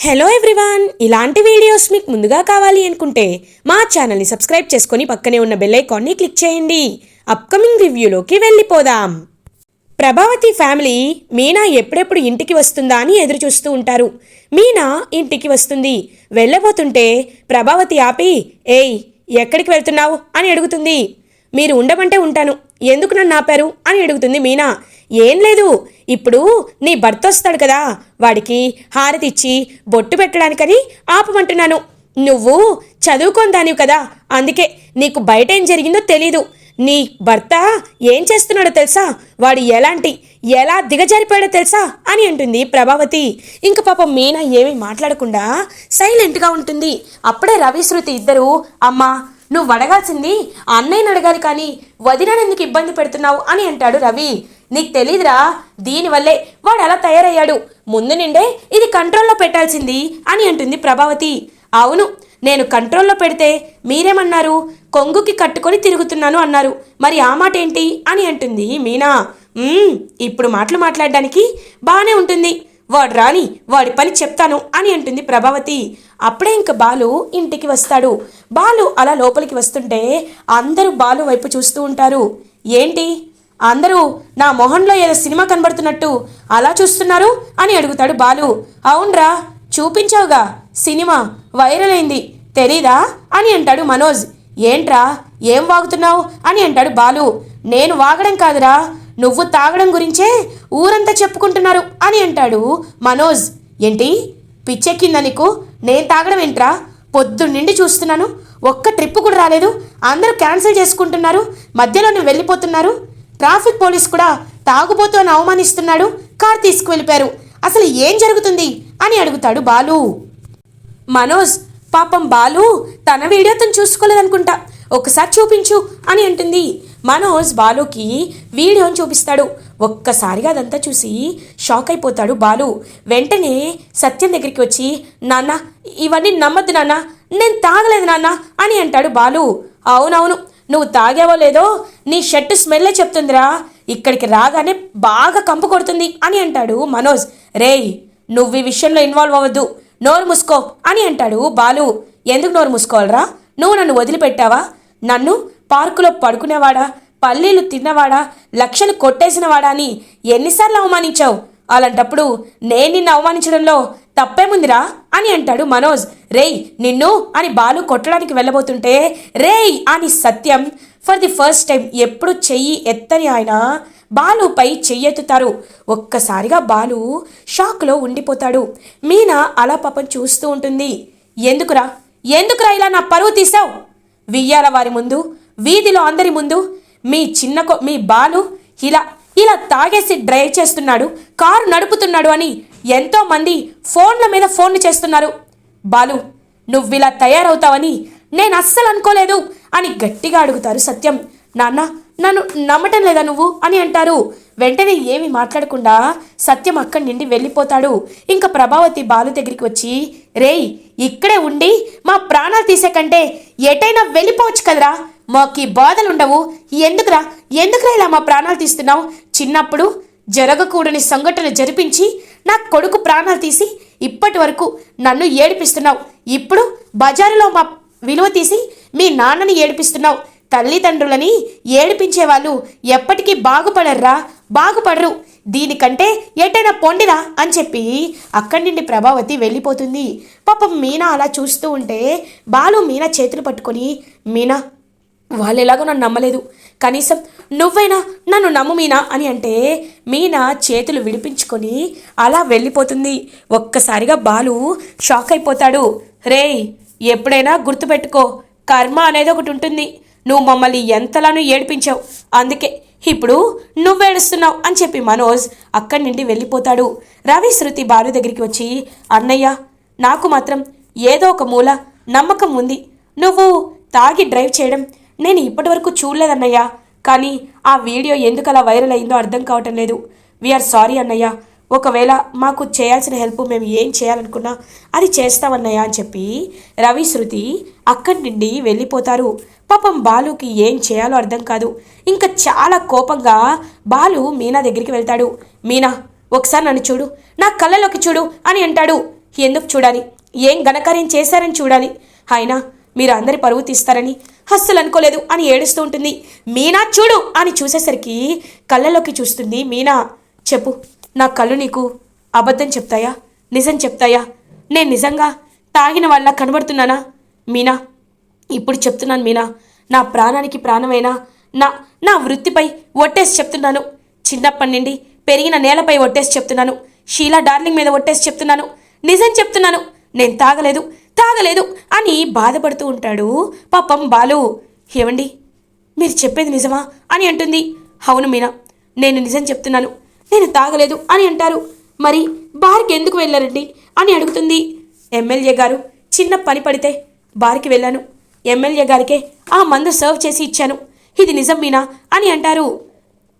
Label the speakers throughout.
Speaker 1: Hello everyone ఇలాంటి videos మీకు ముందుగా కావాలి అనుకుంటే మా ఛానల్ని సబ్స్క్రైబ్ చేసుకొని పక్కనే ఉన్న బెల్ ఐకాన్ని క్లిక్ చేయండి. అప్కమింగ్ రివ్యూలోకి వెళ్ళిపోదాం. ప్రభావతి ఫ్యామిలీ మీనా ఎప్పుడెప్పుడు ఇంటికి వస్తుందా అని ఎదురు చూస్తూ ఉంటారు. మీనా ఇంటికి వస్తుంది. వెళ్ళబోతుంటే ప్రభావతి ఆపి ఏయ్ ఎక్కడికి వెళ్తున్నావు? అని అడుగుతుంది. మీరు ఉండమంటే ఉంటాను. ఎందుకు నన్ను ఆపారు అని అడుగుతుంది మీనా. ఏం లేదు ఇప్పుడు నీ భర్త వస్తాడు కదా వాడికి హారతి ఇచ్చి బొట్టు పెట్టడానికని ఆపమంటున్నాను. నువ్వు చదువుకొని దానివి కదా అందుకే నీకు బయట ఏం జరిగిందో తెలీదు. నీ భర్త ఏం చేస్తున్నాడో తెలుసా? వాడు ఎలాంటి ఎలా దిగజారిపోయాడో తెలుసా? అని అంటుంది ప్రభావతి. ఇంక పాపం మీనా ఏమీ మాట్లాడకుండా సైలెంట్గా ఉంటుంది. అప్పుడే రవి శృతి ఇద్దరు అమ్మా నువ్వు అడగాల్సింది అన్నయ్యని అడగాలి కానీ వదినని ఎందుకు ఇబ్బంది పెడుతున్నావు అని అంటాడు రవి. నీకు తెలీదురా దీనివల్లే వాడు అలా తయారయ్యాడు. ముందు నిండే ఇది కంట్రోల్లో పెట్టాల్సింది అని అంటుంది ప్రభావతి. అవును నేను కంట్రోల్లో పెడితే మీరేమన్నారు? కొంగుకి కట్టుకొని తిరుగుతున్నాను అన్నారు. మరి ఆ మాట ఏంటి అని అంటుంది మీనా. ఇప్పుడు మాటలు మాట్లాడడానికి బాగానే ఉంటుంది. వాడు రాని వాడి పని చెప్తాను అని అంటుంది ప్రభావతి. అప్పుడే ఇంక బాలు ఇంటికి వస్తాడు. బాలు అలా లోపలికి వస్తుంటే అందరూ బాలు వైపు చూస్తూ ఉంటారు. ఏంటి? అందరూ నా మొహంలో ఏదో సినిమా కనబడుతున్నట్టు అలా చూస్తున్నారు అని అడుగుతాడు బాలు. అవునరా చూపించావుగా సినిమా వైరల్ అయింది తెలీదా అని అంటాడు మనోజ్. ఏంట్రా ఏం వాగుతున్నావు అని అంటాడు బాలు. నేను వాగడం కాదురా నువ్వు తాగడం గురించే ఊరంతా చెప్పుకుంటున్నారు అని అంటాడు మనోజ్. ఏంటి? పిచ్చెక్కిందా నీకు? నేను తాగడం ఏంట్రా? పొద్దున్నిండి చూస్తున్నాను. ఒక్క ట్రిప్ కూడా రాలేదు. అందరూ క్యాన్సిల్ చేసుకుంటున్నారు. మధ్యలోనే వెళ్ళిపోతున్నారు. ట్రాఫిక్ పోలీస్ కూడా తాగుబోతూ అని అవమానిస్తున్నాడు. కార్ తీసుకువెళ్ళిపోయారు. అసలు ఏం జరుగుతుంది? అని అడుగుతాడు బాలు. మనోజ్ పాపం బాలు తన వీడియో తను చూసుకోలేదనుకుంటా. ఒకసారి చూపించు అని అంటుంది. మనోజ్ బాలుకి వీడియోని చూపిస్తాడు. ఒక్కసారిగా అదంతా చూసి షాక్ అయిపోతాడు బాలు. వెంటనే సత్యం దగ్గరికి వచ్చి నాన్న ఇవన్నీ నమ్మద్దు నాన్న. నేను తాగలేదు నాన్న అని అంటాడు బాలు. అవునవును. నువ్వు తాగావో లేదో నీ షర్టు స్మెల్లే చెప్తుందిరా. ఇక్కడికి రాగానే బాగా కంపు కొడుతుంది అని అంటాడు మనోజ్. రేయ్ నువ్వు ఈ విషయంలో ఇన్వాల్వ్ అవ్వద్దు. నోరు మూసుకో అని అంటాడు బాలు. ఎందుకు నోరు మూసుకోవాలరా? నువ్వు నన్ను వదిలిపెట్టావా? నన్ను పార్కులో పడుకునేవాడా? పల్లీలు తిన్నవాడా? లక్షలు కొట్టేసినవాడా అని ఎన్నిసార్లు అవమానించావు? అలాంటప్పుడు నేను నిన్ను అవమానించడంలో తప్పేముందిరా? అని అంటాడు మనోజ్. రేయ్ నిన్ను అని బాలు కొట్టడానికి వెళ్ళబోతుంటే రేయ్ అని Satyam for the first time ఎప్పుడు చెయ్యి ఎత్తని ఆయన బాలుపై చెయ్యెత్తుతారు. ఒక్కసారిగా బాలు షాక్లో ఉండిపోతాడు. మీనా అలా పాపం చూస్తూ ఉంటుంది. ఎందుకురా? ఎందుకురా ఇలా నా పరువు తీసావు? వియ్యాల వారి ముందు వీధిలో అందరి ముందు మీ చిన్న మీ బాలు ఇలా ఇలా తాగేసి డ్రైవ్ చేస్తున్నాడు కారు నడుపుతున్నాడు అని ఎంతో మంది ఫోన్ల మీద ఫోన్లు చేస్తున్నారు. బాలు నువ్విలా తయారవుతావని నేను అస్సలు అనుకోలేదు అని గట్టిగా అడుగుతారు సత్యం. నాన్న నన్ను నమ్మటం లేదా నువ్వు అని అంటారు. వెంటనే ఏమి మాట్లాడకుండా సత్యం అక్కడి నుండి వెళ్ళిపోతాడు. ఇంకా ప్రభావతి బాలు దగ్గరికి వచ్చి రేయ్ ఇక్కడే ఉండి మా ప్రాణాలు తీసే కంటే ఎటైనా వెళ్ళిపోవచ్చు కదరా. మాకు ఈ ఎందుకురా? ఎందుకురా ఇలా మా ప్రాణాలు తీస్తున్నావు? చిన్నప్పుడు జరగకూడని సంఘటన జరిపించి నా కొడుకు ప్రాణాలు తీసి ఇప్పటి వరకు నన్ను ఏడిపిస్తున్నావు. ఇప్పుడు బజారులో మా విలువ తీసి మీ నాన్నని ఏడిపిస్తున్నావు. తల్లిదండ్రులని ఏడిపించే వాళ్ళు ఎప్పటికీ బాగుపడర్రా? బాగుపడరు. దీనికంటే ఎటైనా పొండిరా అని చెప్పి అక్కడి నుండి ప్రభావతి వెళ్ళిపోతుంది. పాపం మీనా అలా చూస్తూ ఉంటే బాలు మీనా చేతులు పట్టుకొని మీనా వాళ్ళు ఎలాగో నన్ను నమ్మలేదు. కనీసం నువ్వైనా నన్ను నమ్ము మీనా అని అంటే మీనా చేతులు విడిపించుకొని అలా వెళ్ళిపోతుంది. ఒక్కసారిగా బాలు షాక్ అయిపోతాడు. రేయ్ ఎప్పుడైనా గుర్తుపెట్టుకో కర్మ అనేది ఒకటి ఉంటుంది. నువ్వు మమ్మల్ని ఎంతలానూ ఏడిపించావు. అందుకే ఇప్పుడు నువ్వేడుస్తున్నావు అని చెప్పి మనోజ్ అక్కడి నుండి వెళ్ళిపోతాడు. రవి శృతి బాలు దగ్గరికి వచ్చి అన్నయ్య నాకు మాత్రం ఏదో ఒక మూల నమ్మకం ఉంది. నువ్వు తాగి డ్రైవ్ చేయడం నేను ఇప్పటివరకు చూడలేదన్నయ్యా. కానీ ఆ వీడియో ఎందుకు అలా వైరల్ అయిందో అర్థం కావటం లేదు. వీఆర్ సారీ అన్నయ్య. ఒకవేళ మాకు చేయాల్సిన హెల్ప్ మేము ఏం చేయాలనుకున్నా అది చేస్తామన్నయ్య అని చెప్పి రవి శృతి అక్కడి నుండి వెళ్ళిపోతారు. పాపం బాలుకి ఏం చేయాలో అర్థం కాదు. ఇంకా చాలా కోపంగా బాలు మీనా దగ్గరికి వెళ్తాడు. మీనా ఒకసారి నన్ను చూడు. నా కళ్ళలోకి చూడు అని అంటాడు. ఎందుకు చూడాలి? ఏం ఘనకార్యం చేశారని చూడాలి. అయినా మీరు అందరి పరువు తీస్తారని. అస్సలు అనుకోలేదు అని ఏడుస్తూ ఉంటుంది. మీనా చూడు! అని చూసేసరికి కళ్ళలోకి చూస్తుంది మీనా. చెప్పు నా కళ్ళు నీకు అబద్ధం చెప్తాయా? నిజం చెప్తాయా? నేను నిజంగా తాగిన వాళ్ళ కనబడుతున్నానా? మీనా ఇప్పుడు చెప్తున్నాను మీనా. నా ప్రాణానికి ప్రాణమైన? నా నా వృత్తిపై ఒట్టేసి చెప్తున్నాను. చిన్నప్పటి నుండి పెరిగిన నేలపై ఒట్టేసి చెప్తున్నాను. షీలా డార్లింగ్ మీద ఒట్టేసి చెప్తున్నాను. నిజం చెప్తున్నాను. నేను తాగలేదు. తాగలేదు అని బాధపడుతూ ఉంటాడు పాపం బాలు. ఏమండి? మీరు చెప్పేది నిజమా అని అంటుంది. అవును మీనా నేను నిజం చెప్తున్నాను. నేను తాగలేదు అని అంటారు. మరి బార్కి ఎందుకు వెళ్ళారండి అని అడుగుతుంది ఎమ్మెల్యే గారు. చిన్న పని పడితే బార్కి వెళ్ళాను. ఎమ్మెల్యే గారికే ఆ మందు సర్వ్ చేసి ఇచ్చాను. ఇది నిజం మీనా అని అంటారు.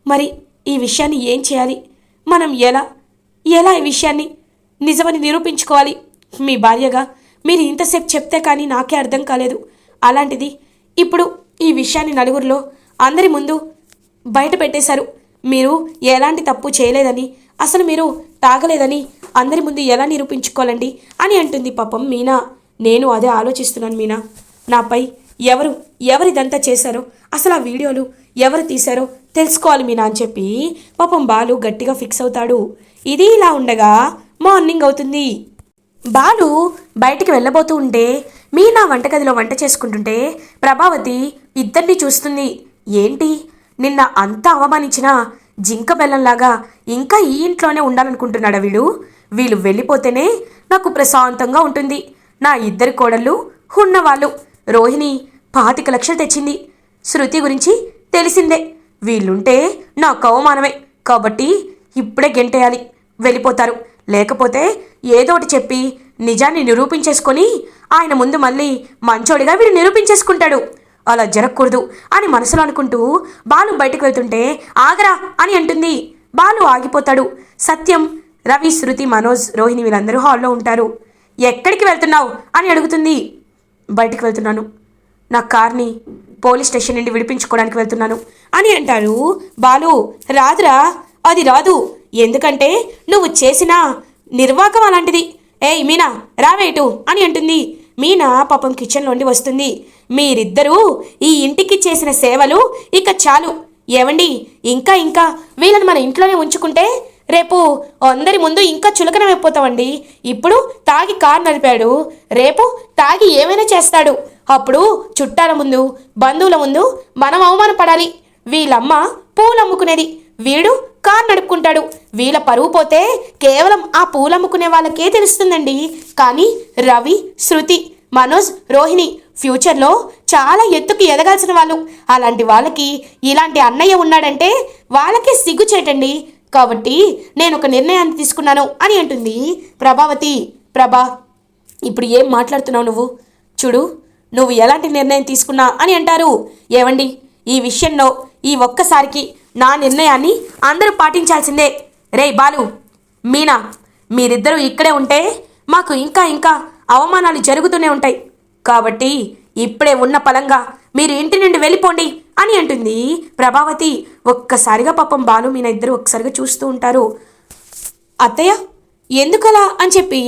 Speaker 1: మరి ఈ విషయాన్ని ఏం చేయాలి? మనం ఎలా ఎలా ఈ విషయాన్ని నిజమని నిరూపించుకోవాలి? మీ భార్యగా మీరు ఇంతసేపు చెప్తే కానీ నాకే అర్థం కాలేదు. అలాంటిది ఇప్పుడు ఈ విషయాన్ని నలుగురిలో అందరి ముందు బయట పెట్టేశారు. మీరు ఎలాంటి తప్పు చేయలేదని అసలు మీరు తాగలేదని అందరి ముందు ఎలా నిరూపించుకోవాలండి అని అంటుంది పాపం మీనా. నేను అదే ఆలోచిస్తున్నాను మీనా. నాపై ఎవరు ఎవరిదంతా చేశారో అసలు ఆ వీడియోలు ఎవరు తీశారో తెలుసుకోవాలి మీనా అని చెప్పి పాపం బాలు గట్టిగా ఫిక్స్ అవుతాడు. ఇది ఇలా ఉండగా మార్నింగ్ అవుతుంది. బాలు బయటికి వెళ్ళబోతూ ఉంటే మీనా వంటగదిలో వంట చేసుకుంటుంటే ప్రభావతి ఇద్దరిని చూస్తుంది. ఏంటి? నిన్న అంత అవమానించిన జింక బెల్లంలాగా ఇంకా ఈ ఇంట్లోనే ఉండాలనుకుంటున్నాడా వీడు? వీళ్ళు వెళ్ళిపోతేనే నాకు ప్రశాంతంగా ఉంటుంది. నా ఇద్దరి కోడళ్ళు ఉన్నవాళ్ళు. రోహిణి పాతిక లక్షలు తెచ్చింది. శృతి గురించి తెలిసిందే. వీళ్ళుంటే నాకు అవమానమే. కాబట్టి ఇప్పుడే గెంటేయాలి. వెళ్ళిపోతారు. లేకపోతే ఏదో ఒకటి చెప్పి నిజాన్ని నిరూపించేసుకొని ఆయన ముందు మళ్ళీ మంచోడిగా వీడు నిరూపించేసుకుంటాడు. అలా జరగకూడదు అని మనసులో అనుకుంటూ బాలు బయటకు వెళ్తుంటే ఆగరా అని అంటుంది. బాలు ఆగిపోతాడు. సత్యం రవి శృతి మనోజ్ రోహిణి వీళ్ళందరూ హాల్లో ఉంటారు. ఎక్కడికి వెళ్తున్నావు? అని అడుగుతుంది. బయటికి వెళ్తున్నాను. నా కార్ని పోలీస్ స్టేషన్ నుండి విడిపించుకోవడానికి వెళ్తున్నాను అని అంటారు బాలు. రాదురా అది రాదు. ఎందుకంటే నువ్వు చేసిన నిర్వాకం అలాంటిది. ఏయ్ మీనా రావేటు అని అంటుంది. మీనా పాపం కిచెన్లోండి వస్తుంది. మీరిద్దరూ ఈ ఇంటికి చేసిన సేవలు ఇక చాలు. ఏమండి ఇంకా ఇంకా వీళ్ళని మన ఇంట్లోనే ఉంచుకుంటే రేపు అందరి ముందు ఇంకా చులకనమైపోతామండి ఇప్పుడు తాగి కారు నడిపాడు. రేపు తాగి ఏమైనా చేస్తాడు. అప్పుడు చుట్టాల ముందు బంధువుల ముందు మనం అవమానపడాలి. వీళ్ళమ్మ పూలు అమ్ముకునేది. వీడు కార్ నడుపుకుంటాడు. వీళ్ళ పరువు పోతే కేవలం ఆ పూలు అమ్ముకునే వాళ్ళకే తెలుస్తుందండి. కానీ రవి శృతి మనోజ్ రోహిణి ఫ్యూచర్లో చాలా ఎత్తుకు ఎదగాల్సిన వాళ్ళు. అలాంటి వాళ్ళకి ఇలాంటి అన్నయ్య ఉన్నాడంటే వాళ్ళకే సిగ్గుచేటండి కాబట్టి నేను ఒక నిర్ణయాన్ని తీసుకున్నాను అని అంటుంది ప్రభావతి. ప్రభా ఇప్పుడు ఏం మాట్లాడుతున్నావు నువ్వు? చూడు నువ్వు ఎలాంటి నిర్ణయం తీసుకున్నా అని అంటారు. ఏవండి? ఈ విషయంలో ఈ ఒక్కసారికి నా నిర్ణయాన్ని అందరూ పాటించాల్సిందే. రే బాలు మీనా మీరిద్దరూ ఇక్కడే ఉంటే మాకు ఇంకా ఇంకా అవమానాలు జరుగుతూనే ఉంటాయి. కాబట్టి ఇప్పుడే ఉన్న పలంగా మీరు ఇంటి నుండి వెళ్ళిపోండి అని అంటుంది ప్రభావతి. ఒక్కసారిగా పాపం బాలు మీన ఇద్దరు ఒక్కసారిగా చూస్తూ ఉంటారు. అత్తయ్య ఎందుకలా అని చెప్పి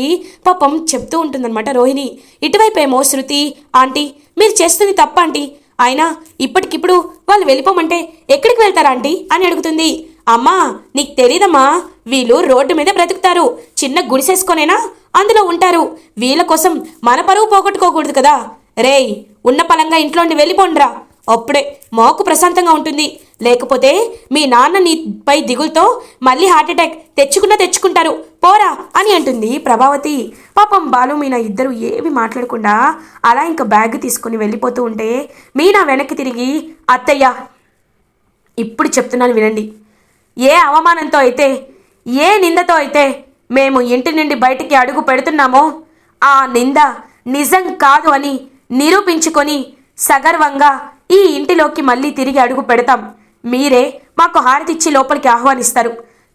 Speaker 1: పాపం చెప్తూ ఉంటుందన్నమాట రోహిణి. ఇటువైపు ఏమో శృతి ఆంటీ మీరు చేస్తుంది తప్ప ఆంటీ అయినా ఇప్పటికిప్పుడు వాళ్ళు వెళ్ళిపోమంటే ఎక్కడికి వెళ్తారా ఆంటీ? అని అడుగుతుంది. అమ్మా నీకు తెలీదమ్మా. వీళ్ళు రోడ్డు మీద బ్రతుకుతారు. చిన్న గుడిసేసుకొనేనా? అందులో ఉంటారు. వీళ్ళ కోసం మన పరువు పోగొట్టుకోకూడదు కదా. రేయ్ ఉన్న పలంగా ఇంట్లోండి వెళ్ళిపోండ్రా. అప్పుడే మాకు ప్రశాంతంగా ఉంటుంది. లేకపోతే మీ నాన్న నీపై దిగులతో మళ్ళీ హార్ట్అటాక్ తెచ్చుకున్నా తెచ్చుకుంటారు. పోరా అని అంటుంది ప్రభావతి. పాపం బాలు మీనా ఇద్దరు ఏమి మాట్లాడకుండా అలా ఇంకా బ్యాగ్ తీసుకుని వెళ్ళిపోతూ ఉంటే మీనా వెనక్కి తిరిగి అత్తయ్య ఇప్పుడు చెప్తున్నాను వినండి. ఏ అవమానంతో అయితే ఏ నిందతో అయితే మేము ఇంటి నుండి బయటికి అడుగు పెడుతున్నామో ఆ నింద నిజం కాదు అని నిరూపించుకొని సగర్వంగా ఈ ఇంటిలోకి మళ్ళీ తిరిగి అడుగు పెడతాం. మీరే మాకు హారతిచ్చి లోపలికి ఆహ్వానిస్తారు.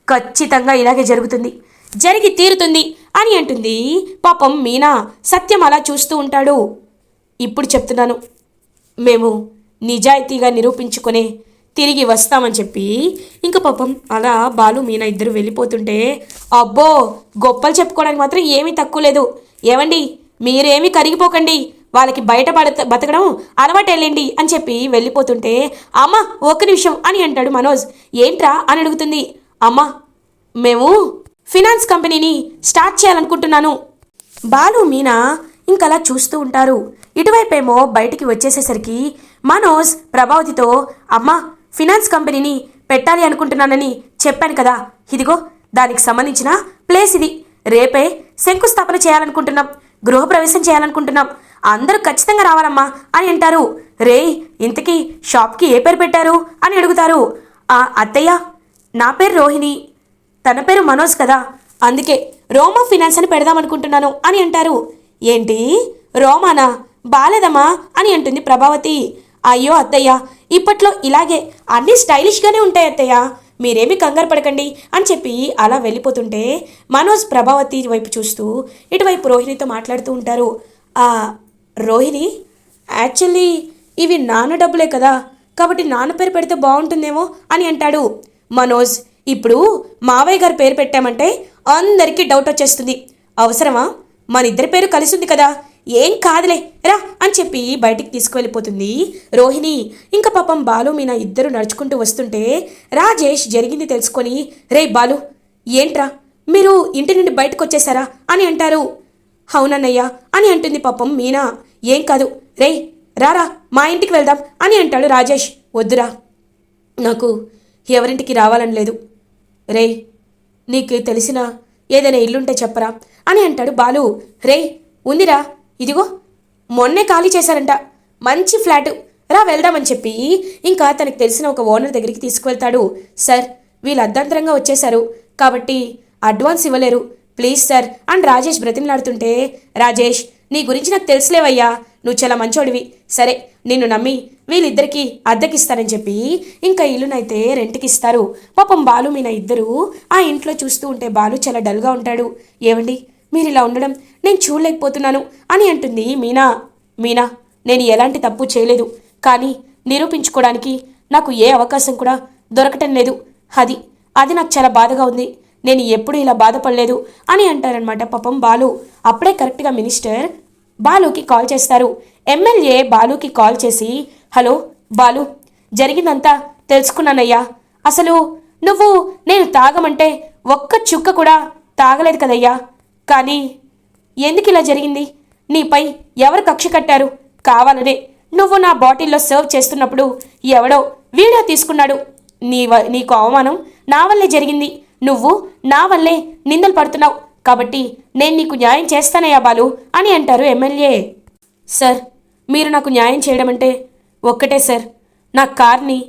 Speaker 1: ఖచ్చితంగా ఇలాగే జరుగుతుంది. జరిగి తీరుతుంది అని అంటుంది. పాపం మీనా సత్యం అలా చూస్తూ ఉంటాడు. ఇప్పుడు చెప్తున్నాను. మేము నిజాయితీగా నిరూపించుకునే తిరిగి వస్తామని చెప్పి ఇంకా పాపం అలా బాలు మీనా ఇద్దరు వెళ్ళిపోతుంటే అబ్బో గొప్పలు చెప్పుకోవడానికి మాత్రం ఏమీ తక్కువ లేదు. ఏమండి మీరేమీ కరిగిపోకండి. వాళ్ళకి బయట పడత బతకడం అలవాటు వెళ్ళండి అని చెప్పి వెళ్ళిపోతుంటే అమ్మ ఒక్క నిమిషం అని అంటాడు మనోజ్. ఏంట్రా అని అడుగుతుంది. అమ్మ మేము ఫినాన్స్ కంపెనీని స్టార్ట్ చేయాలనుకుంటున్నాను. బాలు మీనా ఇంకలా చూస్తూ ఉంటారు. ఇటువైపేమో బయటికి వచ్చేసేసరికి మనోజ్ ప్రభావతితో అమ్మ ఫినాన్స్ కంపెనీని పెట్టాలి అనుకుంటున్నానని చెప్పాను కదా. ఇదిగో దానికి సంబంధించిన ప్లేస్ ఇది. రేపే శంకుస్థాపన చేయాలనుకుంటున్నాం. గృహప్రవేశం చేయాలనుకుంటున్నాం. అందరూ ఖచ్చితంగా రావాలమ్మా అని అంటారు. రే ఇంతకీ షాప్కి ఏ పేరు పెట్టారు? అని అడుగుతారు. ఆ అత్తయ్య నా పేరు రోహిణి. తన పేరు మనోజ్ కదా. అందుకే రోమా ఫినాన్స్ అని పెడదామనుకుంటున్నాను అని అంటారు. ఏంటి? రోమానా? బాలేదమ్మా అని అంటుంది ప్రభావతి. అయ్యో అత్తయ్య ఇప్పట్లో ఇలాగే అన్నీ స్టైలిష్గానే ఉంటాయి అత్తయ్య. మీరేమి కంగారు పడకండి అని చెప్పి అలా వెళ్ళిపోతుంటే మనోజ్ ప్రభావతి వైపు చూస్తూ ఇటువైపు రోహిణితో మాట్లాడుతూ ఉంటారు. రోహిణి యాక్చువల్లీ ఇవి నాన్న డబ్బులే కదా కాబట్టి నాన్న పేరు పెడితే బాగుంటుందేమో అని అంటాడు. మనోజ్ ఇప్పుడు మావయ్య గారి పేరు పెట్టామంటే అందరికీ డౌట్ వచ్చేస్తుంది. అవసరమా? మన ఇద్దరి పేరు కలిసి ఉంది కదా. ఏం కాదులే రా అని చెప్పి బయటికి తీసుకువెళ్ళిపోతుంది రోహిణి. ఇంకా పాపం బాలు మీనా ఇద్దరు నడుచుకుంటూ వస్తుంటే రాజేష్ జరిగింది తెలుసుకొని రే బాలు ఏంట్రా? మీరు ఇంటి నుండి బయటకు వచ్చేసారా అని అంటారు. అవునన్నయ్య అని అంటుంది పాపం మీనా. ఏం కాదు. రేయ్ రారా మా ఇంటికి వెళ్దాం అని అంటాడు రాజేష్. వద్దురా. నాకు ఎవరింటికి రావాలని లేదు. రేయ్ నీకు తెలిసిన ఏదైనా ఇల్లుంటే చెప్పరా అని అంటాడు బాలు. రేయ్ ఉందిరా ఇదిగో మొన్నే ఖాళీ చేశారంట. మంచి ఫ్లాటు. రా వెళ్దామని చెప్పి ఇంకా తనకు తెలిసిన ఒక ఓనర్ దగ్గరికి తీసుకువెళ్తాడు. సార్ వీళ్ళు అర్ధాంతరంగా వచ్చేశారు. కాబట్టి అడ్వాన్స్ ఇవ్వలేరు. ప్లీజ్ సార్ అని రాజేష్ బ్రతిమలాడుతుంటే రాజేష్ నీ గురించి నాకు తెలుసులేవయ్యా. నువ్వు చాలా మంచోడివి. సరే నిన్ను నమ్మి వీళ్ళిద్దరికీ అద్దెకిస్తానని చెప్పి ఇంకా ఇల్లునైతే రెంట్కి ఇస్తారు పాపం బాలు మీన ఇద్దరు ఆ ఇంట్లో చూస్తూ ఉంటే బాలు చాలా డల్గా ఉంటాడు. ఏమండి మీరు ఇలా ఉండడం నేను చూడలేకపోతున్నాను అని అంటుంది మీనా. మీనా నేను ఎలాంటి తప్పు చేయలేదు. కానీ నిరూపించుకోవడానికి నాకు ఏ అవకాశం కూడా దొరకటం లేదు. అది అది నాకు చాలా బాధగా ఉంది. నేను ఎప్పుడూ ఇలా బాధపడలేదు అని అంటారనమాట పాపం బాలు. అప్పుడే కరెక్ట్గా మినిస్టర్ బాలుకి కాల్ చేస్తారు. ఎమ్మెల్యే బాలుకి కాల్ చేసి హలో బాలు జరిగిందంతా తెలుసుకున్నానయ్యా. అసలు నువ్వు నేను తాగమంటే ఒక్క చుక్క కూడా తాగలేదు కదయ్యా. కానీ ఎందుకు ఇలా జరిగింది? నీపై ఎవరు కక్ష కట్టారు? కావాలనే. నువ్వు నా బాటిల్లో సర్వ్ చేస్తున్నప్పుడు ఎవడో వీడియో తీసుకున్నాడు. నీ నీకు అవమానం నా వల్లే జరిగింది. నువ్వు నా వల్లే నిందలు పడుతున్నావు. కాబట్టి నేను నీకు న్యాయం చేస్తానయ్యా బాలు అని అంటారు ఎమ్మెల్యే. సార్ మీరు నాకు న్యాయం చేయడం అంటే ఒక్కటే సార్. నా కార్ని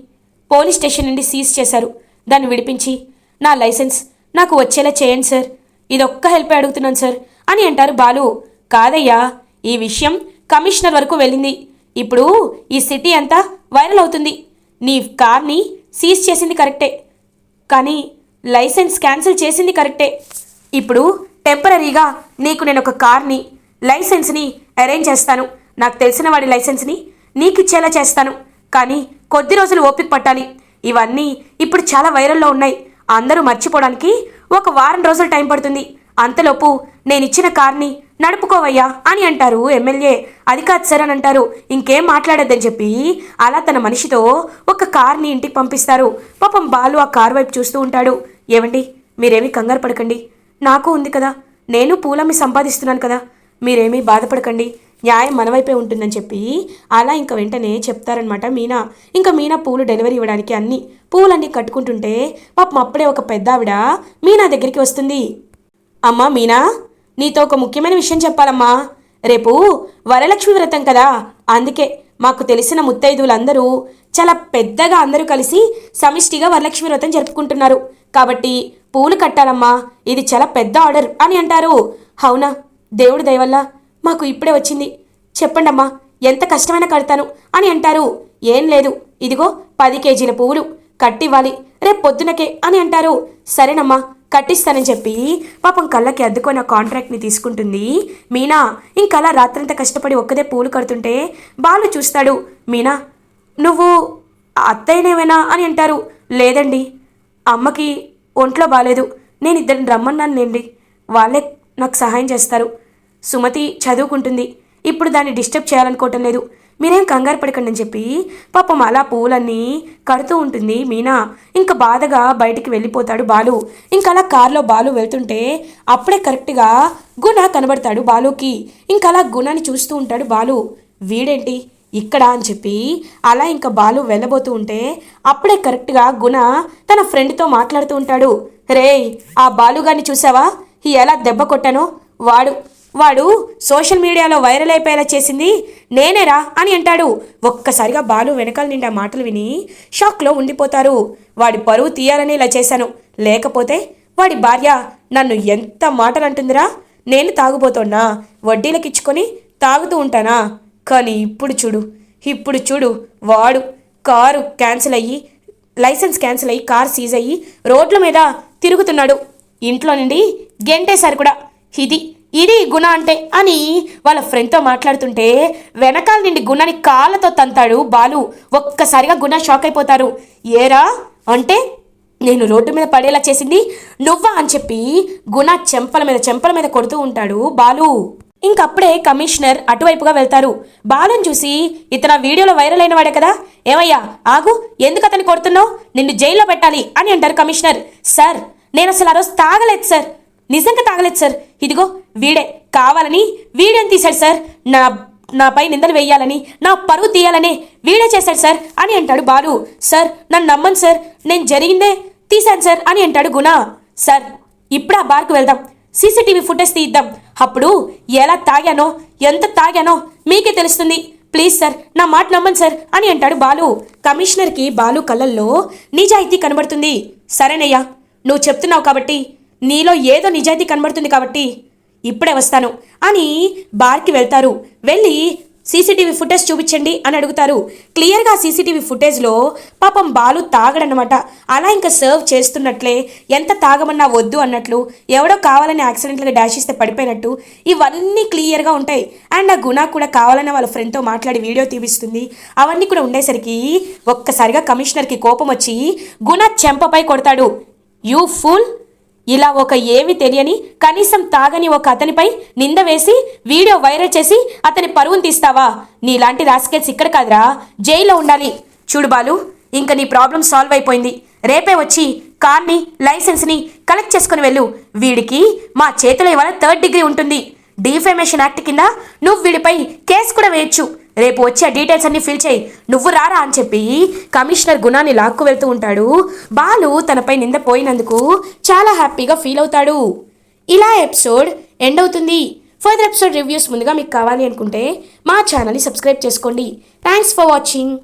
Speaker 1: పోలీస్ స్టేషన్ నుండి సీజ్ చేశారు. దాన్ని విడిపించి నా లైసెన్స్ నాకు వచ్చేలా చేయండి సార్. ఇదొక్క హెల్ప్ అడుగుతున్నాను సార్ అని అంటారు బాలు. కాదయ్యా ఈ విషయం కమిషనర్ వరకు వెళ్ళింది. ఇప్పుడు ఈ సిటీ అంతా వైరల్ అవుతుంది. నీ కార్ని సీజ్ చేసింది కరెక్టే. కానీ లైసెన్స్ క్యాన్సిల్ చేసింది కరెక్టే. ఇప్పుడు టెంపరీగా నీకు నేను ఒక కార్ని లైసెన్స్ని అరేంజ్ చేస్తాను. నాకు తెలిసిన వాడి లైసెన్స్ని నీకు ఇచ్చేలా చేస్తాను. కానీ కొద్ది రోజులు ఓపిక పట్టాలి. ఇవన్నీ ఇప్పుడు చాలా వైరల్లో ఉన్నాయి. అందరూ మర్చిపోవడానికి ఒక వారం రోజులు టైం పడుతుంది. అంతలోపు నేను ఇచ్చిన కార్ని నడుపుకోవయ్యా అని అంటారు ఎమ్మెల్యే. అది కాదు సార్ అని అంటారు. ఇంకేం మాట్లాడొద్దని చెప్పి అలా తన మనిషితో ఒక కార్ని ఇంటికి పంపిస్తారు. పాపం బాలు ఆ కార్ వైపు చూస్తూ ఉంటాడు. ఏమండి మీరేమీ కంగారు పడకండి. నాకు ఉంది కదా నేను పూలమ్మి సంపాదిస్తున్నాను కదా మీరేమీ బాధపడకండి. న్యాయం మనవైపే ఉంటుందని చెప్పి అలా ఇంకా వెంటనే చెప్తారనమాట మీనా. ఇంకా మీనా పూలు డెలివరీ ఇవ్వడానికి అన్ని పూలన్నీ కట్టుకుంటుంటే పాపం అప్పుడే ఒక పెద్ద ఆవిడ మీనా దగ్గరికి వస్తుంది. అమ్మా మీనా నీతో ఒక ముఖ్యమైన విషయం చెప్పాలమ్మా. రేపు వరలక్ష్మి వ్రతం కదా అందుకే మాకు తెలిసిన ముత్తైదువులందరూ చాలా పెద్దగా అందరూ కలిసి సమిష్టిగా వరలక్ష్మి వ్రతం జరుపుకుంటున్నారు. కాబట్టి పూలు కట్టాలమ్మా ఇది చాలా పెద్ద ఆర్డర్ అని అంటారు. అవునా? దేవుడి దయవల్ల మాకు ఇప్పుడే వచ్చింది. చెప్పండమ్మా ఎంత కష్టమైనా కడతాను అని అంటారు. ఏం లేదు ఇదిగో పది కేజీల పువ్వులు కట్టివ్వాలి రేపు పొద్దునకే అని అంటారు. సరేనమ్మా కట్టిస్తానని చెప్పి పాపం కళ్ళకి అద్దుకొని ఆ కాంట్రాక్ట్ని తీసుకుంటుంది. మీనా ఇంకలా రాత్రంతా కష్టపడి ఒక్కదే పూలు కడుతుంటే బాలు చూస్తాడు. మీనా నువ్వు అత్తయ్యనేమైనా అని అంటారు. లేదండి అమ్మకి ఒంట్లో బాగాలేదు నేను ఇద్దరిని రమ్మన్నానులేండి. వాళ్ళే నాకు సహాయం చేస్తారు. సుమతి చదువుకుంటుంది. ఇప్పుడు దాన్ని డిస్టర్బ్ చేయాలనుకోవటం లేదు. మీరేం కంగారు పడకండి అని చెప్పి పాపం అలా పూలన్నీ కడుతూ ఉంటుంది మీనా. ఇంకా బాధగా బయటికి వెళ్ళిపోతాడు బాలు. ఇంకా అలా కారులో బాలు వెళ్తుంటే అప్పుడే కరెక్ట్గా గుణ కనబడతాడు బాలుకి. ఇంకా అలా గుణాన్ని చూస్తూ ఉంటాడు బాలు. వీడేంటి? ఇక్కడ అని చెప్పి అలా ఇంకా బాలు వెళ్ళబోతూ ఉంటే అప్పుడే కరెక్ట్గా గుణ తన ఫ్రెండ్తో మాట్లాడుతూ ఉంటాడు. రేయ్ ఆ బాలుగాన్ని చూసావా? ఈ ఎలా దెబ్బ కొట్టానో? వాడు వాడు సోషల్ మీడియాలో వైరల్ అయిపోయేలా చేసింది. నేనేరా అని అంటాడు. ఒక్కసారిగా బాలు వెనకాల నిండా మాటలు విని షాక్లో ఉండిపోతారు. వాడి పరువు తీయాలని ఇలా చేశాను. లేకపోతే వాడి భార్య నన్ను ఎంత మాటలు అంటుందిరా నేను తాగుబోతున్నా వడ్డీలకిచ్చుకొని తాగుతూ ఉంటానా? కానీ ఇప్పుడు చూడు ఇప్పుడు చూడు వాడు కారు క్యాన్సిల్ అయ్యి లైసెన్స్ క్యాన్సిల్ అయ్యి కార్ సీజ్ అయ్యి రోడ్ల మీద తిరుగుతున్నాడు. ఇంట్లో నుండి గెంటేశారు కూడా. ఇది ఇది గుణ అంటే అని వాళ్ళ ఫ్రెండ్తో మాట్లాడుతుంటే వెనకాల నుండి గుణని కాళ్ళతో తంతాడు బాలు. ఒక్కసారిగా గుణ షాక్ అయిపోతారు. ఏరా అంటే నేను రోడ్డు మీద పడేలా చేసింది నువ్వా అని చెప్పి గుణ చెంపల మీద చెంపల మీద కొడుతూ ఉంటాడు బాలు. ఇంకప్పుడే కమిషనర్ అటువైపుగా వెళ్తారు. బాలుని చూసి ఇతను వీడియోలో వైరల్ అయిన వాడే కదా? ఏమయ్యా ఆగు ఎందుకు అతన్ని కొడుతున్నావు? నిన్ను జైల్లో పెట్టాలి అని అంటారు కమిషనర్. సార్ నేను అసలు ఆ రోజు తాగలేదు సార్. నిజంగా తాగలేదు సార్. ఇదిగో వీడే. కావాలని వీడియోని తీశాడు సార్. నా నాపై నిందలు వేయాలని నా పరువు తీయాలని వీడే చేశాడు సార్ అని అంటాడు బాలు. సార్ నన్ను నమ్మను సార్. నేను జరిగిందే తీశాను సార్ అని అంటాడు గుణ. సార్ ఇప్పుడు ఆ బార్కు వెళ్దాం. సీసీటీవీ ఫుటేజ్ తీద్దాం. అప్పుడు ఎలా తాగానో ఎంత తాగానో మీకే తెలుస్తుంది. ప్లీజ్ సార్ నా మాట నమ్మండి సార్ అని అంటాడు బాలు. కమిషనర్కి బాలు కళ్ళల్లో నిజాయితీ కనబడుతుంది. సరేనయ్యా నువ్వు చెప్తున్నావు కాబట్టి నీలో ఏదో నిజాయితీ కనబడుతుంది కాబట్టి ఇప్పుడే వస్తాను అని బార్కి వెళ్తారు. వెళ్ళి సీసీటీవీ ఫుటేజ్ చూపించండి అని అడుగుతారు. క్లియర్గా సీసీటీవీ ఫుటేజ్లో పాపం బాలు తాగడనమాట. అలా ఇంకా సర్వ్ చేస్తున్నట్లే ఎంత తాగమన్నా వద్దు అన్నట్లు ఎవడో కావాలని యాక్సిడెంట్గా డాష్ ఇస్తే పడిపోయినట్టు ఇవన్నీ క్లియర్గా ఉంటాయి. అండ్ ఆ గుణ కూడా కావాలని వాళ్ళ ఫ్రెండ్తో మాట్లాడి వీడియో తీపిస్తుంది. అవన్నీ కూడా ఉండేసరికి ఒక్కసారిగా కమిషనర్కి కోపం వచ్చి గుణ చెంపపై కొడతాడు. యూ ఫుల్ ఇలా ఒక ఏమి తెలియని కనీసం తాగని ఒక అతనిపై నింద వేసి వీడియో వైరల్ చేసి అతని పరువును తీస్తావా? నీలాంటి రాస్కెట్స్ ఇక్కడ కాదురా. జైల్లో ఉండాలి. చూడు బాలు ఇంక నీ ప్రాబ్లం సాల్వ్ అయిపోయింది. రేపే వచ్చి కార్ని లైసెన్స్ని కలెక్ట్ చేసుకుని వెళ్ళు. వీడికి మా చేతిలో ఇవాళ థర్డ్ డిగ్రీ ఉంటుంది. డీఫెమేషన్ యాక్ట్ కింద నువ్వు వీడిపై కేసు కూడా వేయొచ్చు. రేపు వచ్చి ఆ డీటెయిల్స్ అన్ని ఫిల్ చేయి. నువ్వు రారా అని చెప్పి కమిషనర్ గుణాన్ని లాక్కు వెళ్తూ ఉంటాడు. బాలు తనపై నింద పోయినందుకు చాలా హ్యాపీగా ఫీల్ అవుతాడు. ఇలా ఎపిసోడ్ ఎండ్ అవుతుంది. ఫర్దర్ ఎపిసోడ్ రివ్యూస్ ముందుగా మీకు కావాలి అనుకుంటే మా ఛానల్ని సబ్స్క్రైబ్ చేసుకోండి. Thanks for watching